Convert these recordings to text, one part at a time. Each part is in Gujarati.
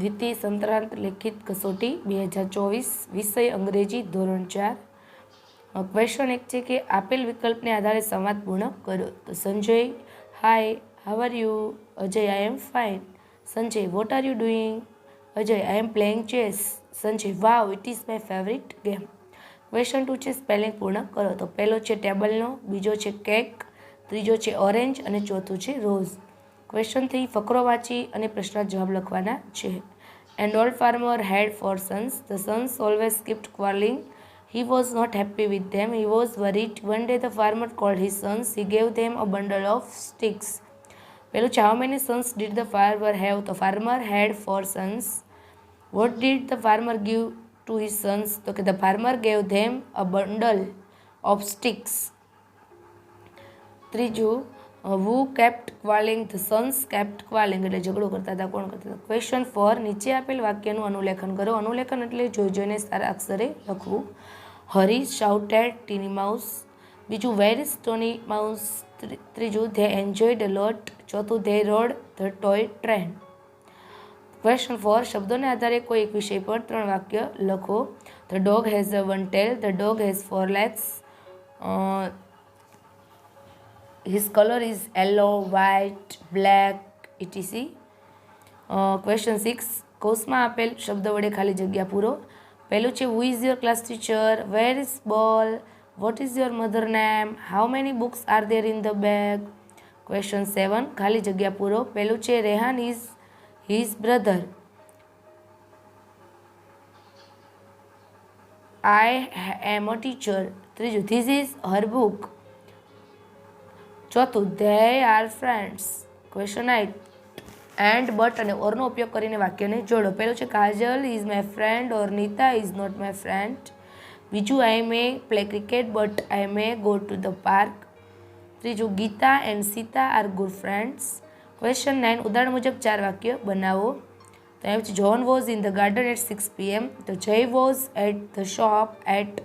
દ્વિતીય સંત્રાંત લેખિત કસોટી બે હજાર ચોવીસ વિષય અંગ્રેજી ધોરણ ચાર ક્વેશ્ચન એક છે કે આપેલ વિકલ્પને આધારે સંવાદ પૂર્ણ કરો તો Sanjay hi how are you Ajay I am fine Sanjay what are you doing Ajay I am playing chess Sanjay wow it is my favourite game question two છે સ્પેલિંગ પૂર્ણ કરો તો પહેલો છે ટેબલનો બીજો છે કેક ત્રીજો છે ઓરેન્જ અને ચોથું છે રોઝ ક્વેશ્ચન થ્રી ફકરો વાંચી અને પ્રશ્નના જવાબ લખવાના છે and all farmer had four sons the sons always kept quarrelling he was not happy with them he was worried one day the farmer called his sons he gave them a bundle of sticks પેલું છે how many sons did the farmer have તો farmer had four sons what did the farmer give to his sons તો કે the farmer gave them a bundle of sticks ત્રીજું who kept quarrelling the sons kept quarrelling એટલે ઝઘડો કરતા હતા કોણ કરતા હતા ક્વેશ્ચન ફોર નીચે આપેલ વાક્યનું અનુલેખન કરો અનુલેખન એટલે જોઈ જોઈને સારા અક્ષરે લખવું હરી શાઉટેડ ટીની માઉસ બીજું વેર ઇઝ ટોની માઉસ ત્રીજું ધે એન્જોય ધ લોટ ચોથું they rode the toy train question four શબ્દોને આધારે કોઈ એક વિષય પર ત્રણ વાક્ય લખો the dog has a one tail the dog has four legs his color is yellow white black etc question six કોર્સમાં આપેલ શબ્દ વડે ખાલી જગ્યા પૂરો પહેલું છે who is your class teacher where is ball what is your mother name how many books are there in the bag question seven ખાલી જગ્યા પૂરો પહેલું છે Rehan is his brother I am a teacher ત્રીજું ધીઝ ઇઝ હર બુક ચોથું they are friends question eight and but અને ઓરનો ઉપયોગ કરીને વાક્યને જોડો પહેલું છે Kajal is my friend or Nita is not my friend બીજું I may play cricket but I may go to the park ત્રીજું Gita and Sita are good friends question nine ઉદાહરણ મુજબ ચાર વાક્ય બનાવો તો એમ છે John was in the garden at six PM તો Jay was at the shop at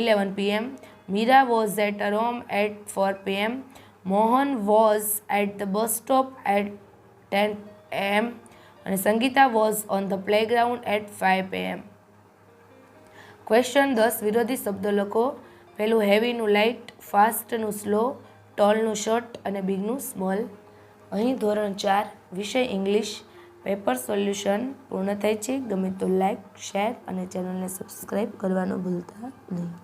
eleven PM Mira was at a room at four PM Mohan was at the bus stop at ten AM અને Sangeeta was on the playground at five AM question દસ વિરોધી શબ્દો લખો પહેલું હેવીનું લાઇટ ફાસ્ટનું સ્લો ટોલનું શોર્ટ અને બિગનું સ્મોલ અહીં ધોરણ ચાર વિષય ઇંગ્લિશ પેપર સોલ્યુશન પૂર્ણ થાય છે ગમે તો લાઇક શેર અને ચેનલને સબસ્ક્રાઈબ કરવાનું ભૂલતા નહીં